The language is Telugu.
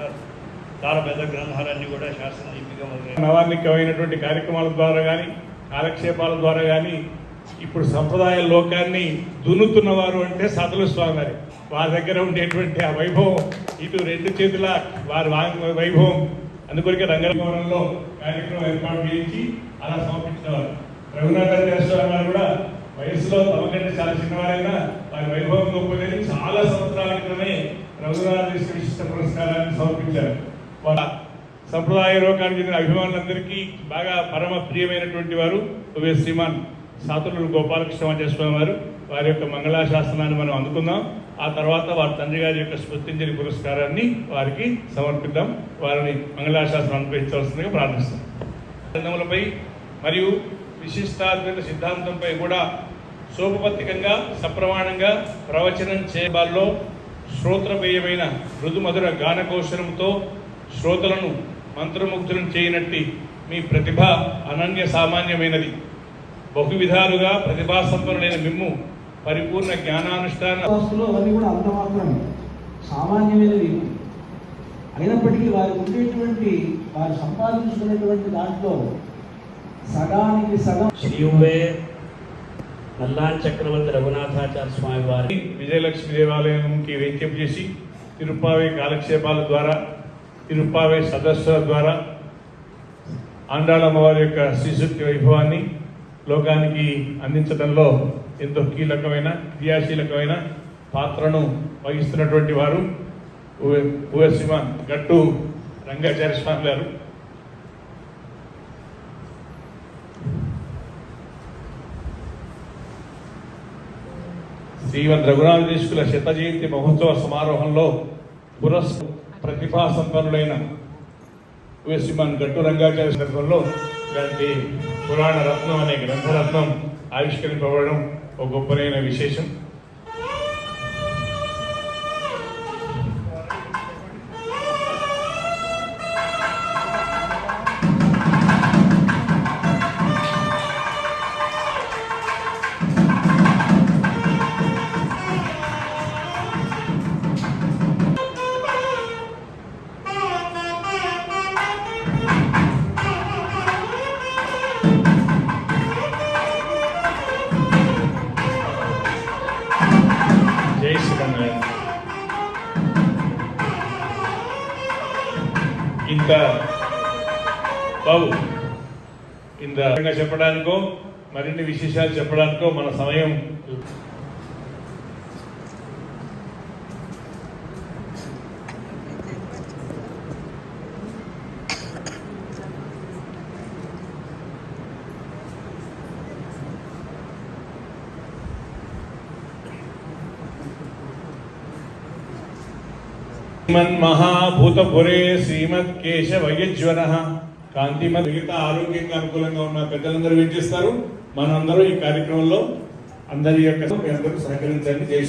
చేస్తున్నారు. చాలా పెద్ద గ్రంథాలన్నీ కూడా శాస్త్రం దీపిక నవాన్నికమైనటువంటి కార్యక్రమాల ద్వారా కానీ కాలక్షేపాల ద్వారా కానీ ఇప్పుడు సంప్రదాయ లోకాన్ని దున్నుతున్నవారు అంటే సతుల స్వామి వారి వారి దగ్గర ఉండేటువంటి ఆ వైభవం ఇటు రెండు చేతుల వారి వైభవం అందుకొరికే రంగవరంలో కార్యక్రమం ఏర్పాటు చేయించి అలా సమర్పించినవారు. రఘునాథాచార్య స్వామి వారు కూడా వయసులో తమకంటే చాలా చిన్నవారైనా వారి వైభవం సంప్రదాయ లోకానికి చెందిన అభిమానులందరికీ బాగా పరమ ప్రియమైనటువంటి వారు ఉవే శ్రీమాన్ సాతులు గోపాలకృష్ణ స్వామి వారు. వారి యొక్క మంగళాశాసనాన్ని మనం అందుకుందాం. ఆ తర్వాత వారి తండ్రి గారి యొక్క స్మృతింజలి పురస్కారాన్ని వారికి సమర్పిద్దాం. వారిని మంగళాశాసనం అనుగ్రహించవలసిందిగా ప్రార్థిస్తాం గ్రంథములపై మరియు విశిష్టాద్వైత సిద్ధాంతంపై కూడా సోపపత్తికంగా సప్రమాణంగా ప్రవచనం చేయబాల్లో శ్రోత్రపేయమైన మృదుమధుర గానకోశనంతో శ్రోతలను మంత్రముగ్ధులను చేయనట్టి మీ ప్రతిభ అనన్య సామాన్యమైనది. బహు విధాలుగా ప్రతిభాసంపన్నులైన మిమ్ము పరిపూర్ణ జ్ఞానానుష్ఠాన అవన్నీ కూడా అంత మాత్రమే సామాన్యమైనవి. అయినప్పటికీ వారికి ఉండేటువంటి వారు సంపాదించుకునేటువంటి దాంట్లో సగానికి సగం శ్రీయువే నల్లాన్ చక్రవర్తి రఘునాథాచార్య స్వామి వారి విజయలక్ష్మి దేవాలయంకి వెంకెంపు చేసి తిరుప్పావే కాలక్షేపాల ద్వారా తిరుప్పావే సదస్సుల ద్వారా ఆండాళమ్మ వారి యొక్క శ్రీశక్తి వైభవాన్ని లోకానికి అందించడంలో ఎంతో కీలకమైన క్రియాశీలకమైన పాత్రను వహిస్తున్నటువంటి వారు ఊఎస్సిమ గట్టు రంగాచార్య స్వామి గారు. శ్రీమద్ రఘునాథేశ్వరుల శత జయంతి మహోత్సవ సమారోహంలో పురస్ ప్రతిభా సంపన్నులైన శ్రీమాన్ గట్టు రంగాచార్య సందర్భంలో ఇలాంటి పురాణ రత్నం అనే గ్రంథరత్నం ఆవిష్కరింపబడడం ఒక గొప్పనైన విశేషం. ఇంత బాబు ఇంత చెప్పడానికో మరిన్ని విశేషాలు చెప్పడానికో మన సమయం శ్రీమన్మహాభూతపురే శ్రీమద్ కేశవయజ్వర కాంతిమత్ మిగతా ఆరోగ్యంగా అనుకూలంగా ఉన్న పెద్దలందరూ వినిపిస్తారు మనందరూ ఈ కార్యక్రమంలో అందరి యొక్క అందరూ సహకరించండి. జై